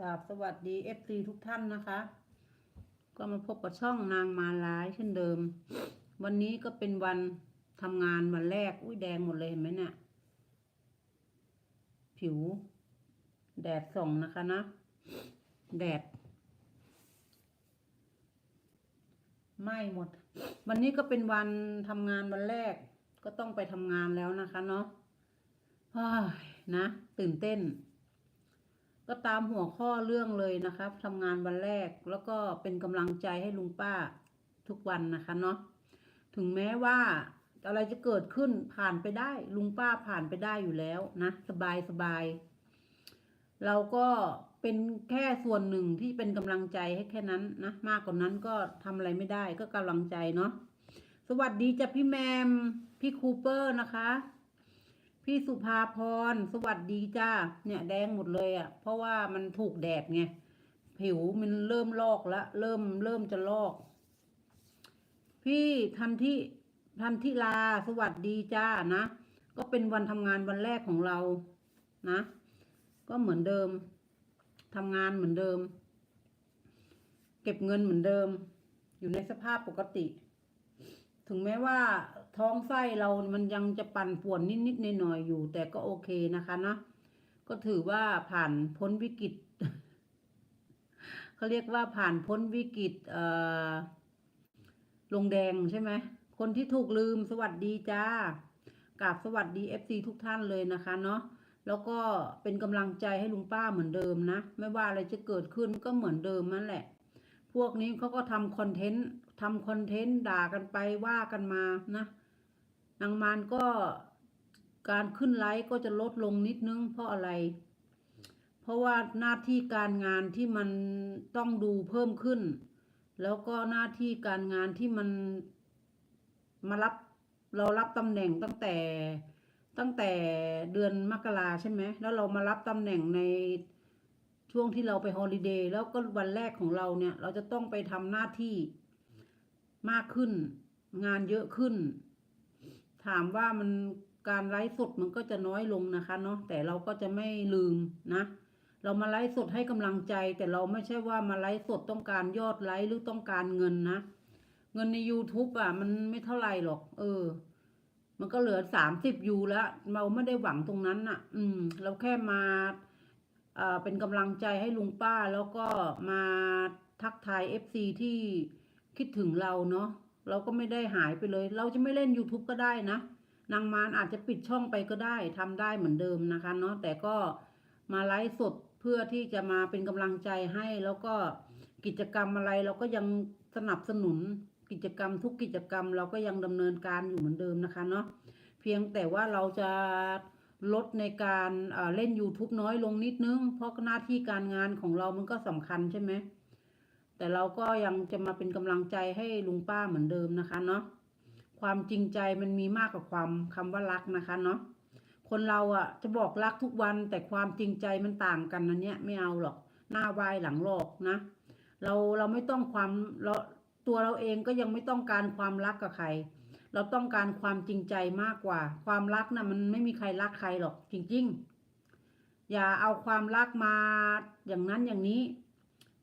กราบสวัสดีเอฟซีทุกท่านนะคะ ก็มาพบกับช่องนางมาลายเช่นเดิม วันนี้ก็เป็นวันทำงานวันแรก อุ้ยแดงหมดเลยเห็นไหมเนี่ยผิว แดดส่องนะคะนะ แดดไหม้หมด วันนี้ก็เป็นวันทำงานวันแรก ก็ต้องไปทำงานแล้วนะคะเนาะเฮ้ยนะ ตื่นเต้น ก็ตามหัวข้อเรื่องเลยนะครับทำงานวันแรกแล้วก็เป็นกำลังใจให้ลุงป้าทุกวันนะคะเนาะถึงแม้ว่าอะไรจะเกิดขึ้นผ่านไปได้ ลุงป้าผ่านไปได้อยู่แล้วนะสบายสบาย เราก็เป็นแค่ส่วนหนึ่งที่เป็นกำลังใจให้แค่นั้นนะมากกว่านั้นก็ทำอะไรไม่ได้ก็กำลังใจเนาะสวัสดีจ้ะพี่แมม พี่คูเปอร์นะคะ พี่สุภาพรสวัสดีจ้าเนี่ยแดงหมดเลยอะ่ะ เพราะว่ามันถูกแดดไงผิวมันเริ่มลอกแล้วเริ่มเริ่มจะลอก พี่ทันที่ทันทิลาสวัสดีจ้านะ ก็เป็นวันทำงานวันแรกของเรานะ ก็เหมือนเดิมทำงานเหมือนเดิม เก็บเงินเหมือนเดิม อยู่ในสภาพปกติ ถึงแม้ว่าท้องไส้เรามันยังจะปั่นป่วนนิดๆหน่อยๆอยู่ แต่ก็โอเคนะคะนะก็ถือว่าผ่านพ้นวิกฤตเขาเรียกว่าผ่านพ้นวิกฤตเอ่อลงแดงใช่ไหมคนที่ถูกลืมสวัสดีจ้ากราบสวัสดีเอฟซีทุกท่านเลยนะคะเนาะแล้วก็เป็นกำลังใจให้ลุงป้าเหมือนเดิมนะ ไม่ว่าอะไรจะเกิดขึ้นก็เหมือนเดิมนั่นแหละ พวกนี้เขาก็ทำคอนเทนต์ ทำคอนเทนต์ด่ากันไปว่ากันมานะนางมารก็การขึ้นไลฟ์ก็จะลดลงนิดนึง เพราะอะไร เพราะว่าหน้าที่การงานที่มันต้องดูเพิ่มขึ้น แล้วก็หน้าที่การงานที่มันมารับเรารับตำแหน่งตั้งแต่ตั้งแต่เดือนมกราใช่ไหม แล้วเรามารับตำแหน่งในช่วงที่เราไปฮอลิเดย์แล้วก็วันแรกของเราเนี่ย เราจะต้องไปทำหน้าที่ มากขึ้น งานเยอะขึ้น ถามว่ามันการไลฟ์สดมันก็จะน้อยลงนะคะเนาะแต่เราก็จะไม่ลืมนะ เรามาไลฟ์สดให้กำลังใจ แต่เราไม่ใช่ว่ามาไลฟ์สดต้องการยอดไลฟ์หรือต้องการเงินนะ เงินใน YouTube อะ มันไม่เท่าไหร่หรอก เออ มันก็เหลือสามสิบยูแล้ว เราไม่ได้หวังตรงนั้นน่ะ อืม เราแค่มาเอ่อเป็นกำลังใจให้ลุงป้าแล้วก็มาทักทายเอฟซีที่ คิดถึงเราเนาะเราก็ไม่ได้หายไปเลย เราจะไม่เล่น YouTube ก็ได้นะ นางมารอาจจะปิดช่องไปก็ได้ทำได้เหมือนเดิมนะคะเนาะแต่ก็มาไลฟ์สดเพื่อที่จะมาเป็นกำลังใจให้แล้วก็กิจกรรมอะไรเราก็ยังสนับสนุนกิจกรรมทุกกิจกรรมเราก็ยังดำเนินการอยู่เหมือนเดิมนะคะเนาะเพียงแต่ว่าเราจะลดในการเล่น YouTube น้อยลงนิดนึง เพราะหน้าที่การงานของเรามันก็สำคัญใช่ไหม แต่เราก็ยังจะมาเป็นกำลังใจให้ลุงป้าเหมือนเดิมนะคะเนาะความจริงใจมันมีมากกว่าความคำว่ารักนะคะเนาะคนเราอะ่ะจะบอกรักทุกวันแต่ความจริงใจมันต่างกันนะเนี่ยไม่เอาหรอกหน้าวายหลังหลอกนะ เราเราไม่ต้องความเราตัวเราเองก็ยังไม่ต้องการความรักกับใคร เราต้องการความจริงใจมากกว่า ความรักนะ่ะมันไม่มีใครรักใครหรอกจริง ๆ อย่าเอาความรักมาอย่างนั้นอย่างนี้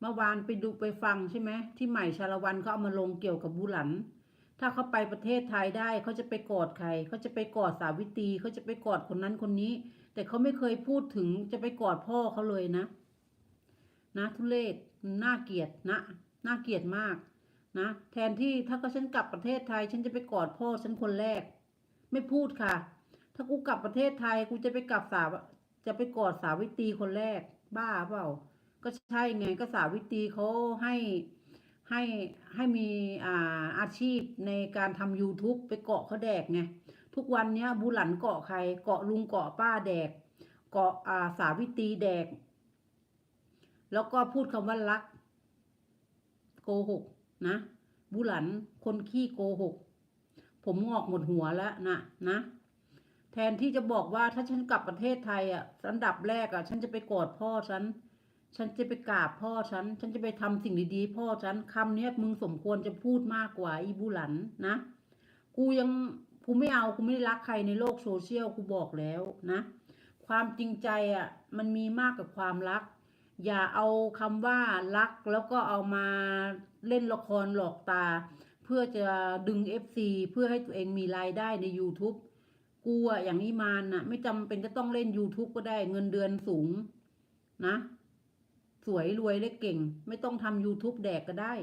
เมื่อวานไปดูไปฟังใช่ไหมที่ใหม่ชาละวันเขาเอามาลงเกี่ยวกับบุหลัน ถ้าเขาไปประเทศไทยได้เขาจะไปกอดใครเขาจะไปกอดสาวิตรีเขาจะไปกอดคนนั้นคนนี้ แต่เขาไม่เคยพูดถึงจะไปกอดพ่อเขาเลยนะ นะทุเลศน่าเกลียดนะน่าเกลียดมากนะแทนที่ถ้าก็ฉันกลับประเทศไทย ฉันจะไปกอดพ่อฉันคนแรก ไม่พูดค่ะ ถ้ากูกลับประเทศไทยกูจะไปกลับสาวจะไปกอดสาวิตรีคนแรก บ้าเปล่า ก็ใช่ไงก็สาวิตรีเขาให้ให้ให้มีอ่าอาชีพในการทำ YouTube ไปเกาะเขาแดกไงทุกวันเนี้ยบุหลันเกาะใครเกาะลุงเกาะป้าแดก เกาะอ่าสาวิตรีแดก แล้วก็พูดคำว่ารัก โกหกนะบุหลันคนขี้โกหก ผมงอกหมดหัวแล้วนะนะแทนที่จะบอกว่าถ้าฉันกลับประเทศไทยอะอันดับแรกอะ ฉันจะไปกอดพ่อฉัน ฉันจะไปกราบพ่อฉัน ฉันจะไปทำสิ่งดีๆ พ่อฉันคำเนี้ยมึงสมควรจะพูดมากกว่าอีบุหลันนะ กูยังกูไม่เอากูไม่ได้รักใครในโลกโซเชียลกูบอกแล้วนะ ความจริงใจอะ มันมีมากกว่าความรัก อย่าเอาคำว่ารักแล้วก็เอามาเล่นละครหลอกตา เพื่อจะดึง FC เพื่อให้ตัวเองมีรายได้ใน YouTube กูอะอย่างอีมานน่ะไม่จำเป็นจะต้องเล่น YouTube ก็ได้เงินเดือนสูงนะ สวยรวยและเก่ง ไม่ต้องทำ YouTube แดกก็ได้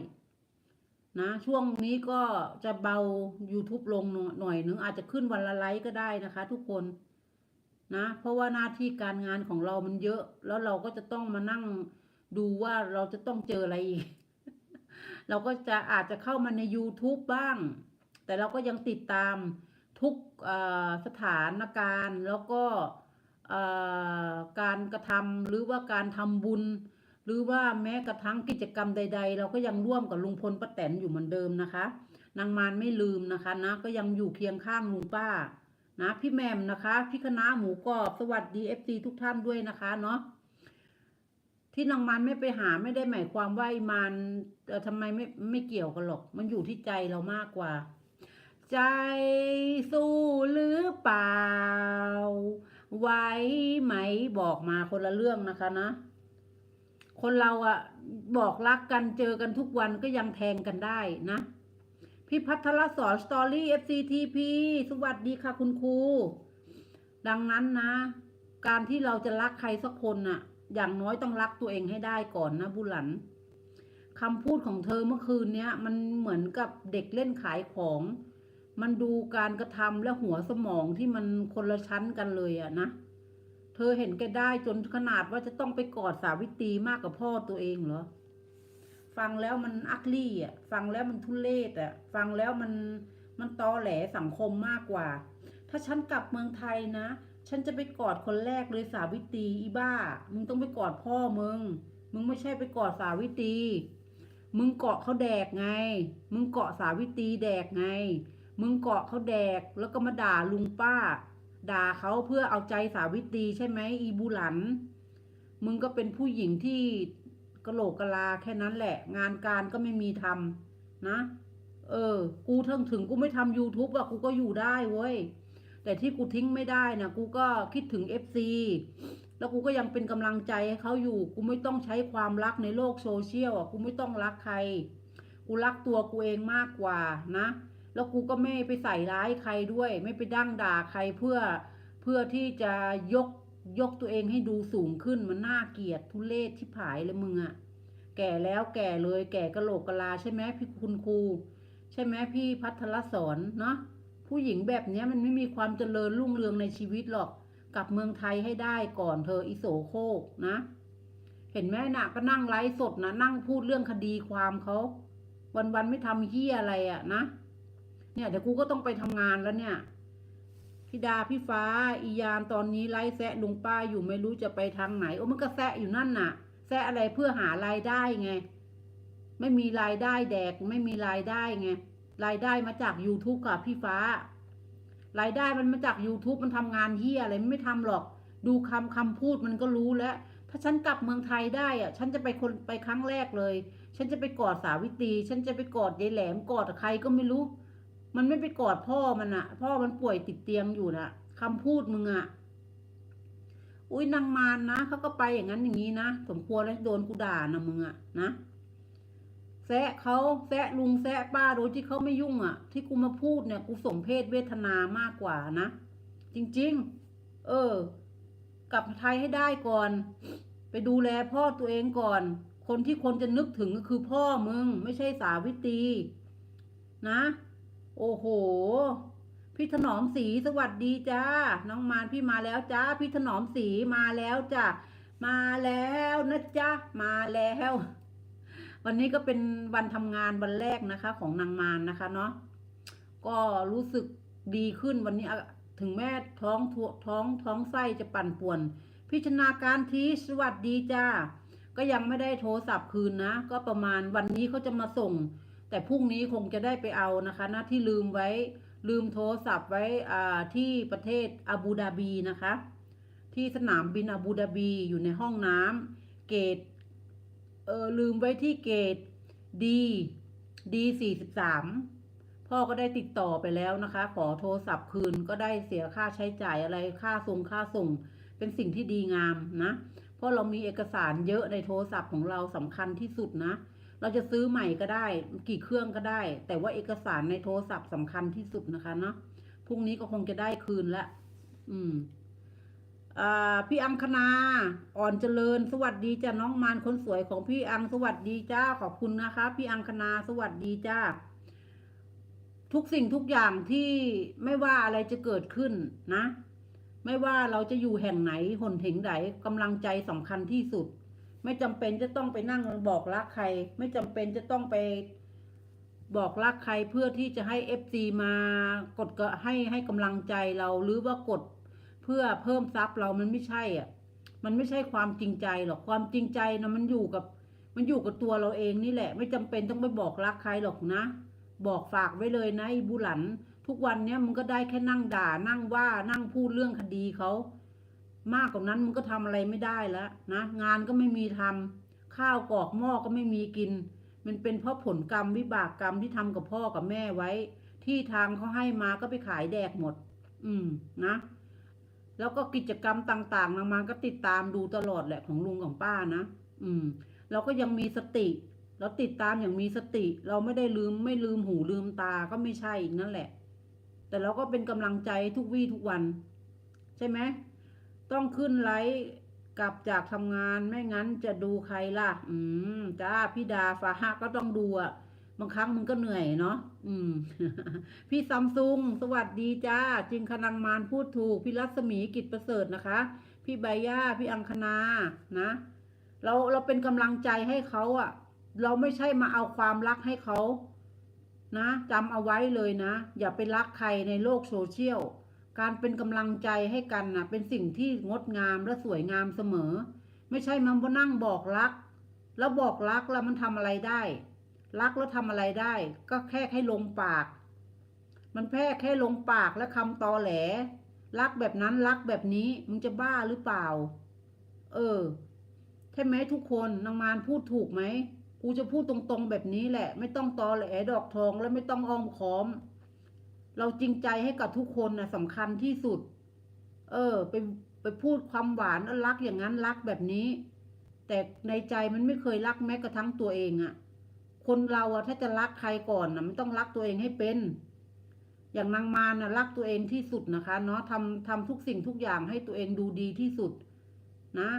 นะ ช่วงนี้ก็จะเบา YouTube ลงหน่อยนึงอาจจะขึ้นวันละไลค์ก็ได้นะคะ ทุกคนนะ เพราะว่าหน้าที่การงานของเรามันเยอะ แล้วเราก็จะต้องมานั่งดูว่าเราจะต้องเจออะไรอีก เราก็จะอาจจะเข้ามาใน YouTube บ้าง แต่เราก็ยังติดตามทุกสถานการณ์แล้วก็การกระทำหรือว่าการทำบุญ หรือว่าแม้กระทั่งกิจกรรมใด ๆ เราก็ยังร่วมกับลุงพลป้าแตนอยู่เหมือนเดิมนะคะ นางมารไม่ลืมนะคะนะก็ยังอยู่เคียงข้างลุงป้า นะ พี่แมมนะคะ พี่คณะหมูกรอบสวัสดีเอฟซีทุกท่านด้วยนะคะเนาะที่นางมันไม่ไปหาไม่ได้หมายความว่าอมันทำไมไม่ไม่เกี่ยวกันหรอก มันอยู่ที่ใจเรามากกว่า ใจสู้หรือเปล่า ไว้ไหมบอกมาคนละเรื่องนะคะนะ คนเราอะบอกรักกันเจอกันทุกวันก็ยังแทงกันได้นะ พี่พัทรสอนสตอรี่ FCTP สวัสดีค่ะคุณครู ดังนั้นนะ การที่เราจะรักใครสักคนน่ะ อย่างน้อยต้องรักตัวเองให้ได้ก่อนนะบุหลันคำพูดของเธอเมื่อคืนเนี้ย มันเหมือนกับเด็กเล่นขายของ มันดูการกระทำและหัวสมองที่มันคนละชั้นกันเลยอะนะ ธอเห็นแกได้จนขนาดว่าจะต้องไปกอดสาวิตรีมากกว่าพ่อตัวเองเหรอ ฟังแล้วมันอักลี่อะ ฟังแล้วมันทุเลศอะ ฟังแล้วมันมันตอแหลสังคมมากกว่า ถ้าฉันกลับเมืองไทยนะ ฉันจะไปกอดคนแรกเลยสาวิตรีอีบ้า มึงต้องไปกอดพ่อมึง มึงไม่ใช่ไปกอดสาวิตรี มึงเกาะเขาแดกไง มึงเกาะสาวิตรีแดกไง มึงเกาะเขาแดกแล้วก็มาด่าลุงป้า ด่าเขาเพื่อเอาใจสาวิตรีใช่ไหมอีบูหลัน มึงก็เป็นผู้หญิงที่กะโหลกกะลาแค่นั้นแหละ งานการก็ไม่มีทำนะ เออ กูถึงถึงกูไม่ทำ YouTube อะกูก็อยู่ได้เว้ย แต่ที่กูทิ้งไม่ได้นะกูก็คิดถึง FC แล้วกูก็ยังเป็นกำลังใจให้เขาอยู่ กูไม่ต้องใช้ความรักในโลกโซเชียลอะกูไม่ต้องรักใคร กูรักตัวกูเองมากกว่านะ แล้วกูก็ไม่ไปใส่ร้ายใครด้วย ไม่ไปดั้งด่าใครเพื่อเพื่อที่จะยกยกตัวเองให้ดูสูงขึ้นมันน่าเกลียดทุเลศที่ผายเลยมึงอะแก่แล้วแก่เลย แก่กะโหลกกะลาใช่ไหมพี่คุณครู ใช่ไหมพี่พัทรสอนเนาะผู้หญิงแบบเนี้ยมันไม่มีความเจริญรุ่งเรืองในชีวิตหรอกกลับเมืองไทยให้ได้ก่อนเธออิโสโคกนะ เห็นไหมน่ะก็นั่งไลฟ์สดนะนั่งพูดเรื่องคดีความเขาวันๆไม่ทำเฮียอะไรอะนะ เนี่ยเดี๋ยวกูก็ต้องไปทำงานแล้วเนี่ยพี่ดาพี่ฟ้าอียามตอนนี้ไล่แซะลุงป้าอยู่ไม่รู้จะไปทางไหนโอ้มันก็แซะอยู่นั่นน่ะแซะอะไรเพื่อหารายได้ไง ไม่มีรายได้แดกไม่มีรายได้ไงรายได้มาจาก YouTube กับพี่ฟ้า รายได้มันมาจาก YouTube มันทำงานเฮียอะไรไม่ทำหรอก ดูคำคำพูดมันก็รู้แล้ว ถ้าฉันกลับเมืองไทยได้อะฉันจะไปคนไปครั้งแรกเลย ฉันจะไปกอดสาวิตรี ฉันจะไปกอดยายแหลมกอดใครก็ไม่รู้ มันไม่ไปกอดพ่อมันอะพ่อมันป่วยติดเตียงอยู่นะคำพูดมึงอะอุ้ยนางมารนะเขาก็ไปอย่างนั้นอย่างนี้นะสมควรแล้วโดนกูด่านะมึงอะนะแซะเขาแซะลุงแซะป้าโดยที่เขาไม่ยุ่งอะที่กูมาพูดเนี่ยกูสมเพศเวทนามากกว่านะจริง ๆ เออ กลับไทยให้ได้ก่อน ไปดูแลพ่อตัวเองก่อน คนที่คนจะนึกถึงก็คือพ่อมึง ไม่ใช่สาวิตรีนะ โอ้โห พี่ถนอมสีสวัสดีจ้า น้องมารพี่มาแล้วจ้า พี่ถนอมสีมาแล้วจ้ามาแล้วนะจ๊ะ มาแล้ว วันนี้ก็เป็นวันทำงานวันแรกนะคะ ของนางมารนะคะเนาะ ก็รู้สึกดีขึ้นวันนี้ถึงแม่ท้องท้องท้องท้องไส้จะปั่นป่วน พิจนาการทีสวัสดีจ้า ก็ยังไม่ได้โทรศัพท์คืนนะ ก็ประมาณวันนี้เขาจะมาส่ง แต่พรุ่งนี้คงจะได้ไปเอานะคะนะที่ลืมไว้ลืมโทรศัพท์ไว้ที่ประเทศอาบูดาบีนะคะ ที่สนามบินอาบูดาบีอยู่ในห้องน้ำเกตเออลืมไว้ที่เกตดีดีสี่สิบสามพ่อก็ได้ติดต่อไปแล้วนะคะ ขอโทรศัพท์คืนก็ได้เสียค่าใช้จ่ายอะไรค่าส่งค่าส่ง เป็นสิ่งที่ดีงามนะ เพราะเรามีเอกสารเยอะในโทรศัพท์ของเราสำคัญที่สุดนะ เราจะซื้อใหม่ก็ได้ กี่เครื่องก็ได้ แต่ว่าเอกสารในโทรศัพท์สำคัญที่สุดนะคะเนาะพรุ่งนี้ก็คงจะได้คืนละอืมอ่าพี่อังคณาอ่อนเจริญ สวัสดีจ้าน้องมารคนสวยของพี่อังสวัสดีจ้าขอบคุณนะคะ พี่อังคณาสวัสดีจ้าทุกสิ่งทุกอย่างที่ไม่ว่าอะไรจะเกิดขึ้นนะ ไม่ว่าเราจะอยู่แห่งไหนหนถึงไหนกำลังใจสำคัญที่สุด ไม่จำเป็นจะต้องไปนั่งบอกรักใคร ไม่จำเป็นจะต้องไปบอกรักใครเพื่อที่จะให้เอฟซีมากดก็ให้ให้กำลังใจเราหรือว่ากดเพื่อเพิ่มทรัพย์เรามันไม่ใช่อะ มันไม่ใช่ความจริงใจหรอกความจริงใจนะมันอยู่กับ มันอยู่กับตัวเราเองนี่แหละ ไม่จำเป็นต้องไปบอกรักใครหรอกนะ บอกฝากไว้เลยนะไอ้บุหลัน ทุกวันเนี้ยมึงก็ได้แค่นั่งด่านั่งว่านั่งพูดเรื่องคดีเขา มากกว่านั้นมึงก็ทำอะไรไม่ได้แล้วนะงานก็ไม่มีทำข้าวกอกหม้อก็ไม่มีกิน มันเป็นเพราะผลกรรมวิบากกรรมที่ทำกับพ่อกับแม่ไว้ ที่ทางเขาให้มาก็ไปขายแดกหมด อืมนะ แล้วก็กิจกรรมต่างๆนางมาก็ติดตามดูตลอดแหละของลุงของป้านะอืม เราก็ยังมีสติเราติดตามอย่างมีสติ เราไม่ได้ลืมไม่ลืมหูลืมตาก็ไม่ใช่อีกนั่นแหละ แต่เราก็เป็นกำลังใจทุกวี่ทุกวัน ใช่ไหม ต้องขึ้นไลฟ์กลับจากทำงานไม่งั้นจะดูใครล่ะ อืมจ้าพี่ดาฟ้าฮะก็ต้องดูอะบางครั้งมึงก็เหนื่อยเนาะอืม พี่ซัมซุงสวัสดีจ้าจิงคณังมานพูดถูก พี่รัศมีกิจประเสริฐนะคะ พี่ใบย่าพี่อังคณานะ เราเราเป็นกำลังใจให้เขาอะเราไม่ใช่มาเอาความรักให้เขานะจำเอาไว้เลยนะ อย่าไปรักใครในโลกโซเชียล การเป็นกำลังใจให้กันนะเป็นสิ่งที่งดงามและสวยงามเสมอ ไม่ใช่มันมานั่งบอกรัก แล้วบอกรักแล้วมันทำอะไรได้ รักแล้วทำอะไรได้ ก็แค่ให้ลงปาก มันแค่แค่ลงปากและคำตอแหล รักแบบนั้นรักแบบนี้มึงจะบ้าหรือเปล่า เออใช่ไหมทุกคนนางมารพูดถูกไหมกูจะพูดตรงๆแบบนี้แหละ ไม่ต้องตอแหลดอกทองและไม่ต้องอ้อมค้อม เราจริงใจให้กับทุกคนนะสำคัญที่สุด เออ ไปไปพูดความหวานรักอย่างนั้นรักแบบนี้ แต่ในใจมันไม่เคยรักแม้กระทั่งตัวเองอะคนเราอะถ้าจะรักใครก่อนนะมันต้องรักตัวเองให้เป็น อย่างนางมารนะรักตัวเองที่สุดนะคะ เนาะทำทำทุกสิ่งทุกอย่างให้ตัวเองดูดีที่สุด นะ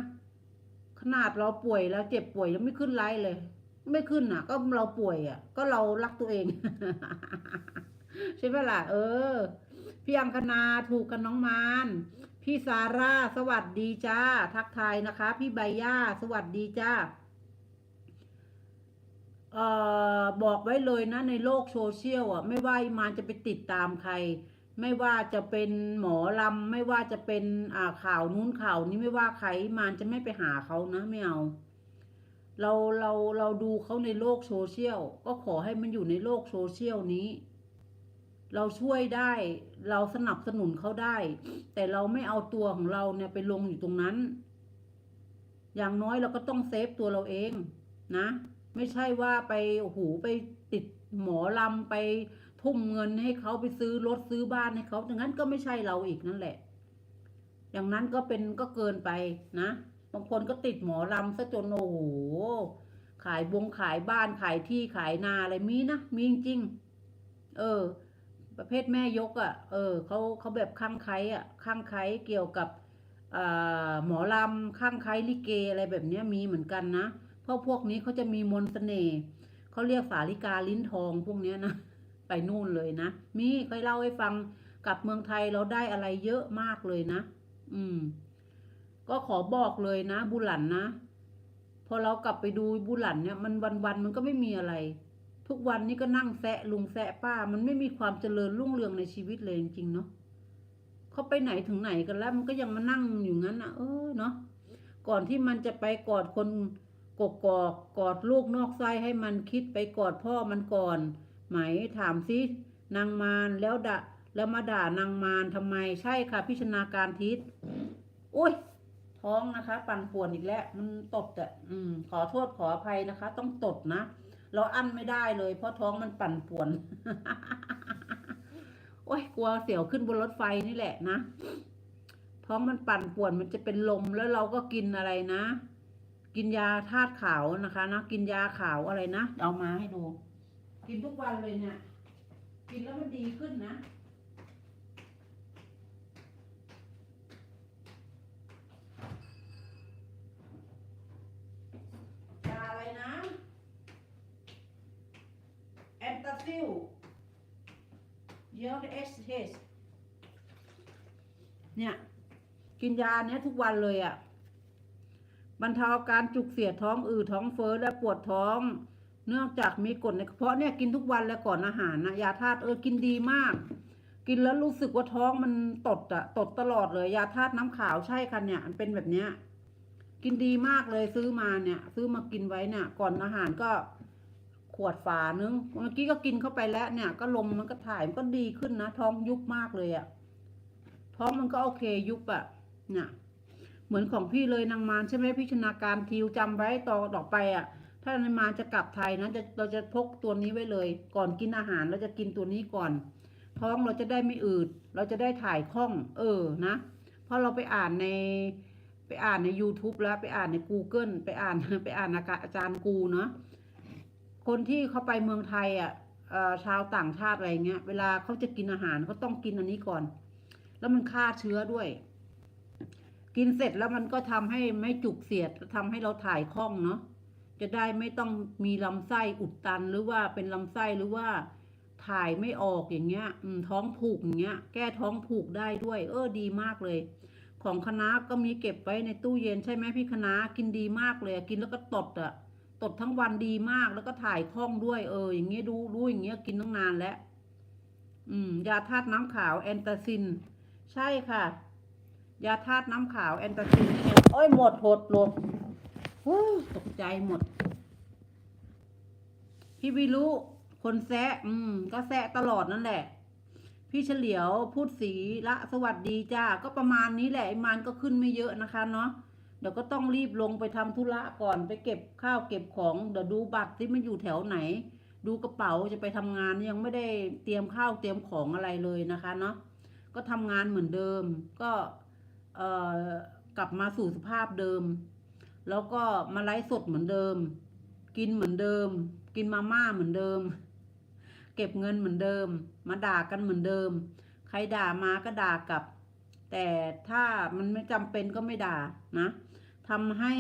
ขนาดเราป่วยแล้วเจ็บป่วยยังไม่ขึ้นไลฟ์เลย ไม่ขึ้นอะ ก็เราป่วยอะ ก็เรารักตัวเอง ใช่ไหมล่ะเออ พี่อังคณาถูกกันน้องมานพี่ซาร่า สวัสดีจ้า ทักทายนะคะ พี่ใบย่า สวัสดีจ้าเอ่อบอกไว้เลยนะ ในโลกโซเชียลอะ ไม่ว่ามานจะไปติดตามใคร ไม่ว่าจะเป็นหมอลำไม่ว่าจะเป็นอ่าข่าวนู้นข่าวนี้ไม่ว่าใครมานจะไม่ไปหาเขานะไม่เอาเราเราเราดูเขาในโลกโซเชียลก็ขอให้มันอยู่ในโลกโซเชียลนี้ เราช่วยได้เราสนับสนุนเขาได้ แต่เราไม่เอาตัวของเราเนี่ยไปลงอยู่ตรงนั้น อย่างน้อยเราก็ต้องเซฟตัวเราเองนะ ไม่ใช่ว่าไปโอ้โหไปติดหมอลำไปทุ่มเงินให้เขาไปซื้อรถซื้อบ้านให้เขาอย่างนั้นก็ไม่ใช่เราอีกนั่นแหละ อย่างนั้นก็เป็นก็เกินไปนะ บางคนก็ติดหมอลำซะจนโอ้โหขายบงขายบ้านขายที่ขายนาอะไรมีนะมีจริงเออ ประเภทแม่ยกอะ่ะ เออเขาเขาแบบข้างไคล้อะข้างไคล้เกี่ยวกับหมอลำข้างไคล้ลิเกอะไรแบบนี้มีเหมือนกันนะ เพราะพวกนี้เขาจะมีมนต์เสน่ห์เขาเรียกสาลิกาลิ้นทองพวกนี้นะ ไปนู่นเลยนะ มีเคยเล่าให้ฟังกลับเมืองไทยเราได้อะไรเยอะมากเลยนะ อืม ก็ขอบอกเลยนะ บุหลันนะ พอเรากลับไปดูบุหลันเนี่ย มันวันๆมันก็ไม่มีอะไร ทุกวันนี้ก็นั่งแซะลุงแซะป้า มันไม่มีความเจริญรุ่งเรืองในชีวิตเลยจริงๆเนาะเขาไปไหนถึงไหนกันแล้วมันก็ยังมานั่งอยู่งั้นนะเออเนาะก่อนที่มันจะไปกอดคนกกอกกอดลูกนอกไส้ให้มันคิดไปกอดพ่อมันก่อน ไหมถามซินางมารแล้วด่าแล้วมาด่านางมารทำไมใช่ค่ะ พิชนาการทิศอุ้ยท้องนะคะ ปั่นป่วนอีกแล้ว มันตดอะอืม ขอโทษขออภัยนะคะ ต้องตดนะ เราอั้นไม่ได้เลย เพราะท้องมันปั่นป่วน โอ้ยกลัวเสียวขึ้นบนรถไฟนี่แหละนะพท้องมันปั่นป่วนมันจะเป็นลมแล้วเราก็กินอะไรนะ กินยาธาตุขาวนะคะนะกินยาขาวอะไรนะเอามาให้ดู กินทุกวันเลยเนี่ยกินแล้วมันดีขึ้นนะ แอนตาซิลเยอะเอสเฮสเนี่ย กินยาเนี้ยทุกวันเลยอะ่ะบรรเทาอาการจุกเสียดท้องอืดท้องเฟ้อและปวดท้อง เนื่องจากมีกรดในกระเพาะเนี่ยกินทุกวันแล้วก่อนอาหารนะยาธาตุเออกินดีมาก กินแล้วรู้สึกว่าท้องมันตดอะตดตลอดเลย ยาธาตุน้ำขาวใช่ค่ะเนี่ยมันเป็นแบบเนี้ยกินดีมากเลยซื้อมาเนี่ย ซื้อมากินไว้เนี่ยก่อนอาหารก็ วดฝานึงเมื่อกี้ก็กินเข้าไปแล้วเนี่ย ก็ลมมันก็ถ่ายมันก็ดีขึ้นนะท้องยุบมากเลยอะท้องมันก็โอเคยุบอะเนี่ยเหมือนของพี่เลยนางมารใช่ไหมพี่ชนาการทิวจำไว้ต่อต่อไปอะถ้านางมารจะกลับไทยนะจะเราจะพกตัวนี้ไว้เลย ก่อนกินอาหารเราจะกินตัวนี้ก่อน ท้องเราจะได้ไม่อืด เราจะได้ถ่ายคล่อง เออนะเพราะเราไปอ่านในไปอ่านใน YouTube แล้วไปอ่านใน Google ไปอ่านไปอ่านอาจารย์กูเนาะ คนที่เขาไปเมืองไทยอะชาวต่างชาติอะไรเงี้ย เวลาเขาจะกินอาหารเขาต้องกินอันนี้ก่อน แล้วมันฆ่าเชื้อด้วย กินเสร็จแล้วมันก็ทำให้ไม่จุกเสียดทำให้เราถ่ายคล่องเนาะจะได้ไม่ต้องมีลำไส้อุดตันหรือว่าเป็นลำไส้หรือว่าถ่ายไม่ออกอย่างเงี้ยท้องผูกอย่างเงี้ย แก้ท้องผูกได้ด้วย เออดีมากเลย ของคณะก็มีเก็บไว้ในตู้เย็นใช่ไหมพี่คณะกินดีมากเลย กินแล้วก็ตดอะ ตดทั้งวันดีมากแล้วก็ถ่ายคล่องด้วยเออ อย่างเงี้ยดูรู้อย่างเงี้ยกินตั้งนานแล้ว อืม ยาธาตุน้ำขาวแอนตาซิน ใช่ค่ะ ยาธาตุน้ำขาวแอนตาซินนี่ไงโอ้ยหมดหดหลดฮู้ตกใจหมด พี่วิรุคนแซะ อืม ก็แซะตลอดนั่นแหละ พี่เฉลียวพูดสีละสวัสดีจ้าก็ประมาณนี้แหละไอ้มันก็ขึ้นไม่เยอะนะคะเนาะ เดี๋ยวก็ต้องรีบลงไปทำธุระก่อนไปเก็บข้าวเก็บของเดี๋ยวดูบัตรที่มันอยู่แถวไหน ดูกระเป๋าจะไปทำงานยังไม่ได้เตรียมข้าวเตรียมของอะไรเลยนะคะเนาะก็ทำงานเหมือนเดิม ก็เอ่อกลับมาสู่สภาพเดิม แล้วก็มาไลฟ์สดเหมือนเดิม กินเหมือนเดิม กินมาม่าเหมือนเดิม เก็บเงินเหมือนเดิม มาด่ากันเหมือนเดิม ใครด่ามาก็ด่ากลับ แต่ถ้ามันไม่จำเป็นก็ไม่ด่านะ ทำให้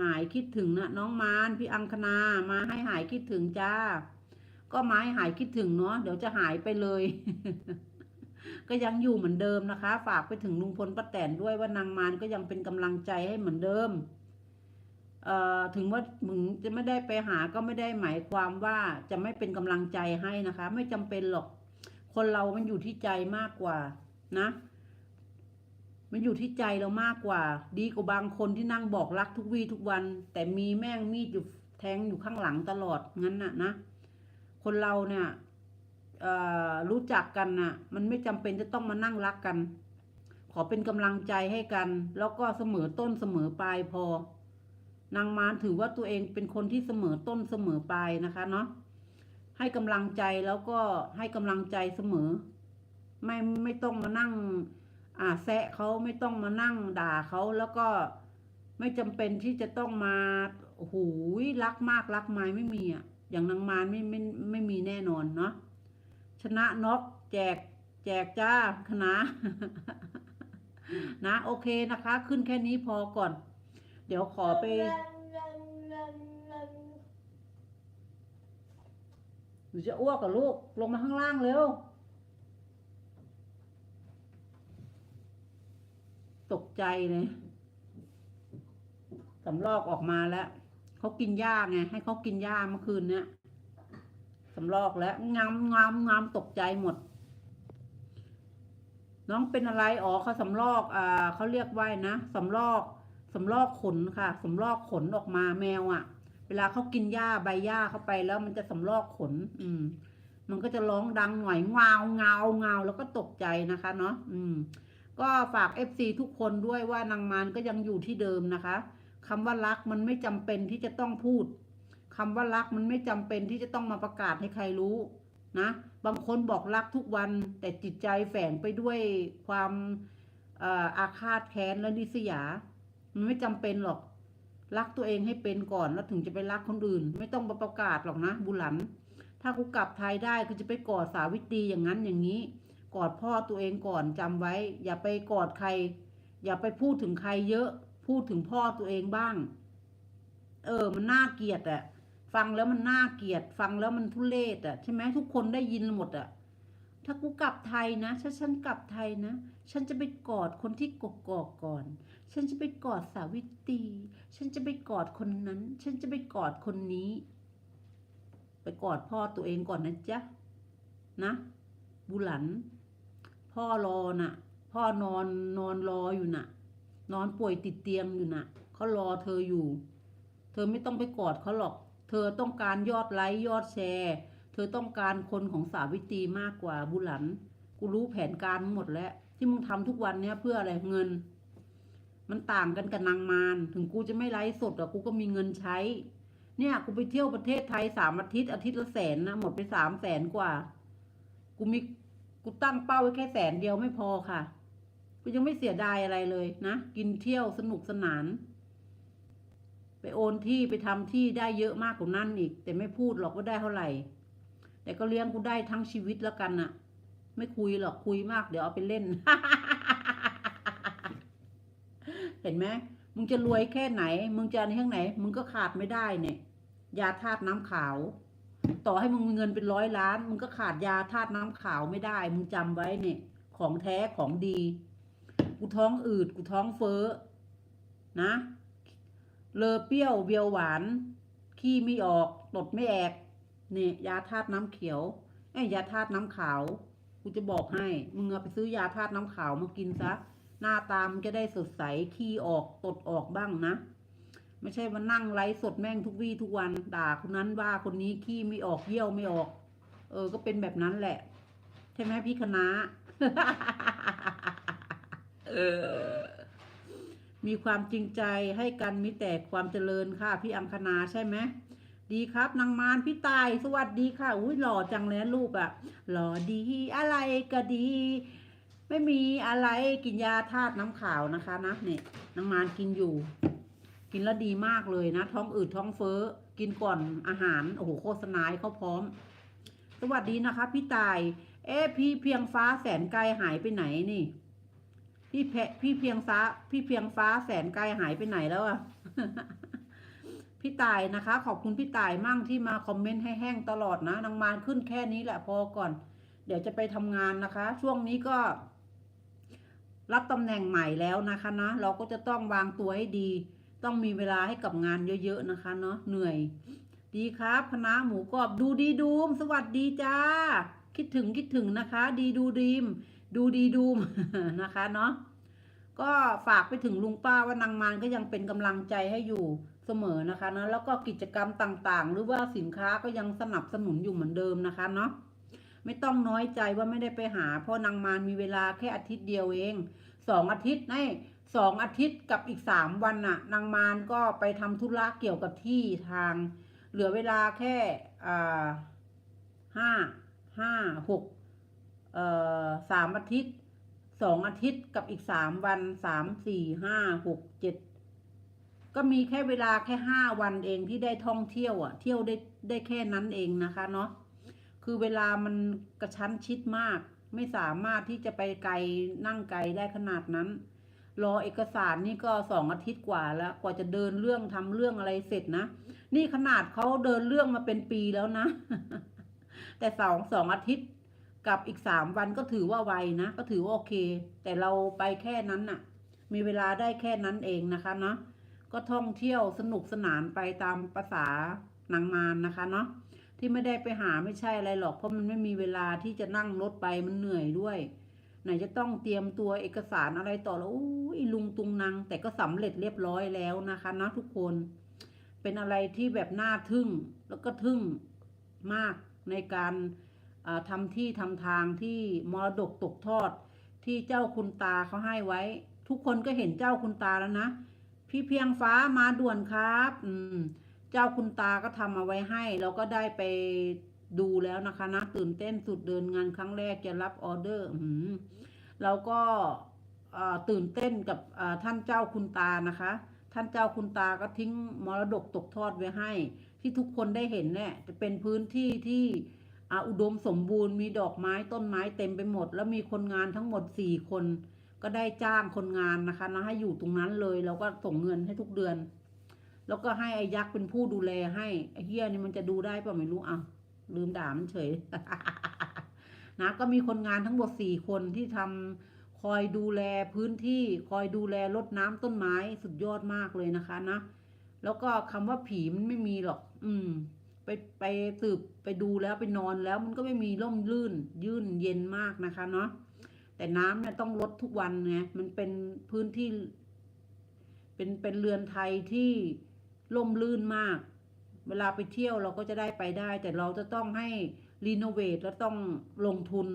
หายคิดถึงนะน้องมารพี่อังคณามาให้หายคิดถึงจ้า ก็ไมาให้หายคิดถึงเนาะเดี๋ยวจะหายไปเลย ก็ยังอยู่เหมือนเดิมนะคะ ฝากไปถึงลุงพลป้าแตนด้วยว่านางมารก็ยังเป็นกำลังใจให้เหมือนเดิมเอ่อถึงว่ามึงจะไม่ได้ไปหาก็ไม่ได้หมายความว่าจะไม่เป็นกำลังใจให้นะคะ ไม่จำเป็นหรอก คนเรามันอยู่ที่ใจมากกว่านะ มันอยู่ที่ใจเรามากกว่า ดีกว่าบางคนที่นั่งบอกรักทุกวี่ทุกวัน แต่มีแม่งมีดอยู่แทงอยู่ข้างหลังตลอดงั้นน่ะนะคนเราเนี่ยรู้จักกันน่ะ มันไม่จำเป็นจะต้องมานั่งรักกัน ขอเป็นกำลังใจให้กัน แล้วก็เสมอต้นเสมอปลายพอ นางมารถือว่าตัวเองเป็นคนที่เสมอต้นเสมอปลายนะคะเนาะให้กำลังใจแล้วก็ให้กำลังใจเสมอ ไม่ไม่ต้องมานั่ง อ่าแซะเขาไม่ต้องมานั่งด่าเขาแล้วก็ไม่จำเป็นที่จะต้องมาหูยรักมากรักไม้ไม่มีอะอย่างนางมารไม่ไม่ไม่มีแน่นอนเนาะชนะนกแจกแจกจ้าคณะนะโอเคนะคะ ขึ้นแค่นี้พอก่อน เดี๋ยวขอไป หนูจะอ้วกกับลูกลงมาข้างล่างเร็ว ตกใจเลยสำลอกออกมาแล้วเขากินหญ้าไง ให้เขากินหญ้าเมื่อคืนเนี้ยสำลอกแล้วงามงามงามตกใจหมด น้องเป็นอะไรอ๋อเขาสำลอกอ่าเขาเรียกว่านะสำลอกสำลอกขนค่ะสำลอกขนออกมาแมวอะ่ะ เวลาเขากินหญ้าใบหญ้าเข้าไปแล้วมันจะสำลอกขน อืม มันก็จะร้องดังหน่อยงาวงาวงาวแล้วก็ตกใจนะคะ เนาะอืม ก็ฝากเอฟซีทุกคนด้วยว่านางมารก็ยังอยู่ที่เดิมนะคะคำว่ารักมันไม่จำเป็นที่จะต้องพูดคำว่ารักมันไม่จำเป็นที่จะต้องมาประกาศให้ใครรู้นะบางคนบอกรักทุกวันแต่จิตใจแฝงไปด้วยความอาฆาตแค้นและนิสยา มันไม่จำเป็นหรอก รักตัวเองให้เป็นก่อนแล้วถึงจะไปรักคนอื่น ไม่ต้องมาประกาศหรอกนะ บุหลัน ถ้ากูกลับไทยได้กูจะไปกอดสาวิตรีอย่างนั้นอย่างนี้ กอดพ่อตัวเองก่อนจำไว้ อย่าไปกอดใคร อย่าไปพูดถึงใครเยอะ พูดถึงพ่อตัวเองบ้าง เออ มันน่าเกลียดอะฟังแล้วมันน่าเกลียด ฟังแล้วมันทุเลศอะใช่ไหมทุกคนได้ยินหมดอะถ้ากูกลับไทยนะถ้าฉันกลับไทยนะ ฉันจะไปกอดคนที่กกอกก่อน ฉันจะไปกอดสาวิตรี ฉันจะไปกอดคนนั้น ฉันจะไปกอดคนนี้ ไปกอดพ่อตัวเองก่อนนะจ๊ะ นะ บุหลัน พ่อรอน่ะ พ่อนอนนอนรออยู่น่ะ นอนป่วยติดเตียงอยู่น่ะเขารอเธออยู่ เธอไม่ต้องไปกอดเขาหรอก เธอต้องการยอดไลค์ยอดแชร์ เธอต้องการคนของสาวิตรีมากกว่าบุหลัน กูรู้แผนการหมดแล้ว ที่มึงทำทุกวันเนี้ยเพื่ออะไรเงิน มันต่างกันกับนางมารถึงกูจะไม่ไลฟ์สดอะกูก็มีเงินใช้ เนี่ยกูไปเที่ยวประเทศไทยสามอาทิตย์อาทิตย์ละแสนนะหมดไปสามแสนกว่า กูมี กูตั้งเป้าไว้แค่แสนเดียวไม่พอค่ะ กูยังไม่เสียดายอะไรเลยนะ กินเที่ยวสนุกสนาน ไปโอนที่ไปทำที่ได้เยอะมากกว่านั้นอีก แต่ไม่พูดหรอกว่าได้เท่าไหร่ แต่ก็เลี้ยงกูได้ทั้งชีวิตแล้วกันน่ะ ไม่คุยหรอกคุยมากเดี๋ยวเอาไปเล่น เห็นไหมมึงจะรวยแค่ไหน มึงจะอันนี้ข้างไหน มึงก็ขาดไม่ได้เนี่ย ยาธาตุน้ำขาว ต่อให้มึงมีเงินเป็นร้อยล้าน มึงก็ขาดยาธาตุน้ำขาวไม่ได้ มึงจำไว้เนี่ย ของแท้ของดี กูท้องอืด กูท้องเฟ้อ นะ เลอเปรี้ยวเบียวหวาน ขี้ไม่ออกตดไม่แอกเนี่ยยาธาตุน้ำเขียวไอ้ยาธาตุน้ำขาว กูจะบอกให้ มึงเอาไปซื้อยาธาตุน้ำขาวมากินซะ หน้าตามจะได้สดใส ขี้ออกตดออกบ้างนะ ไม่ใช่มานั่งไลฟ์สดแม่งทุกวี่ทุกวันด่าคนนั้นว่าคนนี้ขี้ไม่ออกเยี่ยวไม่ออก เออ ก็เป็นแบบนั้นแหละ ใช่ไหมพี่คณะเออ มีความจริงใจให้กันมีแต่ความเจริญค่ะ พี่อังคณาใช่ไหมดีครับนางมารพี่ตายสวัสดีค่ะ อุ้ยหล่อจังเลยนะรูปอะหล่อดีอะไรก็ดี ไม่มีอะไรกินยาธาตุน้ำขาวนะคะนะเนี่ยนางมารกินอยู่ กินแล้วดีมากเลยนะ ท้องอืดท้องเฟ้อ กินก่อนอาหาร โอ้โหโฆษณาให้เขาพร้อม สวัสดีนะคะ พี่ตาย เอ๊พี่เพียงฟ้าแสนไกลหายไปไหนนี่ พี่เพพี่เพียงฟ้า พี่เพียงฟ้าแสนไกลหายไปไหนแล้วอะพี่ตายนะคะ ขอบคุณพี่ตายมั่งที่มาคอมเมนต์ให้แห้งตลอดนะนางมารขึ้นแค่นี้แหละพอก่อน เดี๋ยวจะไปทำงานนะคะ ช่วงนี้ก็รับตำแหน่งใหม่แล้วนะคะนะ เราก็จะต้องวางตัวให้ดี ต้องมีเวลาให้กับงานเยอะๆนะคะเนาะเหนื่อย ดีครับคณะหมูกรอบดูดีดูม สวัสดีจ้า คิดถึงคิดถึงนะคะ ดีดูดีม ดูดีดูมนะคะเนาะก็ฝากไปถึงลุงป้าว่านางมารก็ยังเป็นกำลังใจให้อยู่เสมอนะคะนะแล้วก็กิจกรรมต่างๆ หรือว่าสินค้าก็ยังสนับสนุนอยู่เหมือนเดิมนะคะเนาะไม่ต้องน้อยใจว่าไม่ได้ไปหาเพราะนางมารมีเวลาแค่อาทิตย์เดียวเองสองอาทิตย์ใน สองอาทิตย์กับอีกสามวันน่ะ นางมารก็ไปทำธุระเกี่ยวกับที่ทาง เหลือเวลาแค่อ่าห้าห้าหกเอ่อสามอาทิตย์สองอาทิตย์กับอีกสามวันสามสี่ห้าหกเจ็ดก็มีแค่เวลาแค่ห้าวันเองที่ได้ท่องเที่ยวอะ เที่ยวได้ได้แค่นั้นเองนะคะเนาะคือเวลามันกระชั้นชิดมาก ไม่สามารถที่จะไปไกลนั่งไกลได้ขนาดนั้น รอเอกสารนี่ก็สองอาทิตย์กว่าแล้ว กว่าจะเดินเรื่องทำเรื่องอะไรเสร็จนะ นี่ขนาดเขาเดินเรื่องมาเป็นปีแล้วนะ แต่สองสองอาทิตย์กับอีกสามวันก็ถือว่าไวนะ ก็ถือว่าโอเค แต่เราไปแค่นั้นน่ะ มีเวลาได้แค่นั้นเองนะคะเนาะก็ท่องเที่ยวสนุกสนานไปตามภาษานางมานนะคะเนาะที่ไม่ได้ไปหาไม่ใช่อะไรหรอกเพราะมันไม่มีเวลาที่จะนั่งรถไปมันเหนื่อยด้วย ไหนจะต้องเตรียมตัวเอกสารอะไรต่อแล้วอู้ยลุงตุงนางแต่ก็สำเร็จเรียบร้อยแล้วนะคะนะทุกคน เป็นอะไรที่แบบน่าทึ่งแล้วก็ทึ่งมากในการอ่าทำที่ทำทางที่มรดกตกทอด ที่เจ้าคุณตาเขาให้ไว้ ทุกคนก็เห็นเจ้าคุณตาแล้วนะพี่เพียงฟ้ามาด่วนครับ อืม เจ้าคุณตาก็ทำเอาไว้ให้ เราก็ได้ไป ดูแล้วนะคะนะตื่นเต้นสุดเดินงานครั้งแรกจะรับออเดอร์อืมเราก็ตื่นเต้นกับท่านเจ้าคุณตานะคะ ท่านเจ้าคุณตาก็ทิ้งมรดกตกทอดไว้ให้ ที่ทุกคนได้เห็นเนี่ยจะเป็นพื้นที่ที่อ,อุดมสมบูรณ์มีดอกไม้ต้นไม้เต็มไปหมด แล้วมีคนงานทั้งหมดสี่คน ก็ได้จ้างคนงานนะคะนะให้อยู่ตรงนั้นเลยแล้วก็ส่งเงินให้ทุกเดือน แล้วก็ให้ไอ้ยักษ์เป็นผู้ดูแลให้ไอ้เฮียนี่มันจะดูได้เปล่าไม่รู้อะ ลืมด่ามันเฉย นะก็มีคนงานทั้งหมดสี่คนที่ทำคอยดูแลพื้นที่ คอยดูแลรดน้ำต้นไม้สุดยอดมากเลยนะคะนะแล้วก็คำว่าผีมันไม่มีหรอก อืม ไปไปสืบไปดูแล้วไปนอนแล้วมันก็ไม่มีร่มรื่น ยื่นเย็นมากนะคะเนาะแต่น้ำเนี่ยต้องลดทุกวันไงมันเป็นพื้นที่ เป็นเป็นเรือนไทยที่ร่มรื่นมาก เวลาไปเที่ยวเราก็จะได้ไปได้ แต่เราจะต้องให้รีโนเวทแล้วต้องลงทุน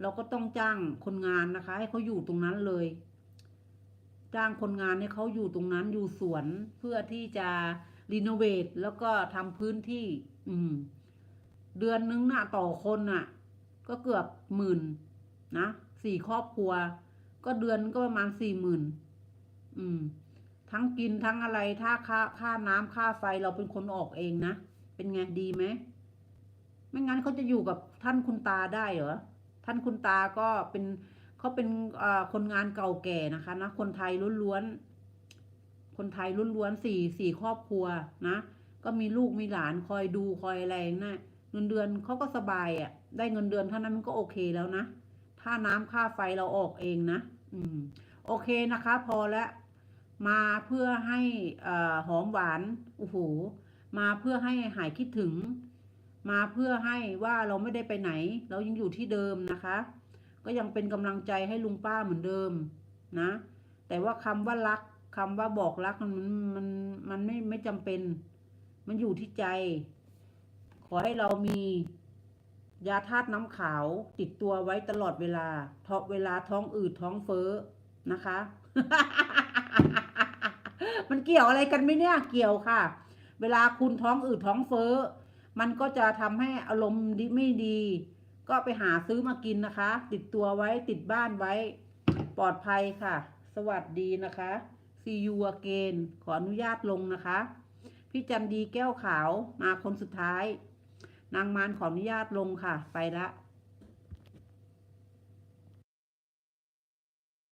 เราก็ต้องจ้างคนงานนะคะ ให้เขาอยู่ตรงนั้นเลย จ้างคนงานให้เขาอยู่ตรงนั้นอยู่สวนเพื่อที่จะรีโนเวทแล้วก็ทำพื้นที่ อืม เดือนนึงน่ะต่อคนน่ะ ก็เกือบหมื่นนะสี่ครอบครัว ก็เดือนก็ประมาณสี่หมื่นอืม ทั้งกินทั้งอะไรถ้าค่าค่าน้ำค่าไฟเราเป็นคนออกเองนะ เป็นไงดีไหมไม่งั้นเขาจะอยู่กับท่านคุณตาได้เหรอท่านคุณตาก็เป็นเขาเป็นคนงานเก่าแก่นะคะนะคนไทยล้วนๆคนไทยล้วนๆสี่สี่ครอบครัวนะ ก็มีลูกมีหลานคอยดูคอยอะไรนะเงินเดือนเขาก็สบายอะ่ะ ได้เงินเดือนเท่านั้นมันก็โอเคแล้วนะถ้าน้ำค่าไฟเราออกเองนะ อืม โอเคนะคะ พอแล้ว มาเพื่อให้หอมหวานโอ้โหมาเพื่อให้หายคิดถึง มาเพื่อให้ว่าเราไม่ได้ไปไหน เรายังอยู่ที่เดิมนะคะ ก็ยังเป็นกำลังใจให้ลุงป้าเหมือนเดิมนะ แต่ว่าคำว่ารักคำว่าบอกรักมันมันมันไม่ไม่จำเป็น มันอยู่ที่ใจ ขอให้เรามียาธาตุน้ำขาวติดตัวไว้ตลอดเวลาเพราะเวลาท้องอืดท้องเฟ้อนะคะ มันเกี่ยวอะไรกันไหมเนี่ยเกี่ยวค่ะ เวลาคุณท้องอืดท้องเฟ้อ มันก็จะทำให้อารมณ์ดีไม่ดี ก็ไปหาซื้อมากินนะคะ ติดตัวไว้ติดบ้านไว้ ปลอดภัยค่ะ สวัสดีนะคะ see you again ขออนุญาตลงนะคะ พี่จันดีแก้วขาวมาคนสุดท้าย นางมารขออนุญาตลงค่ะ ไปละ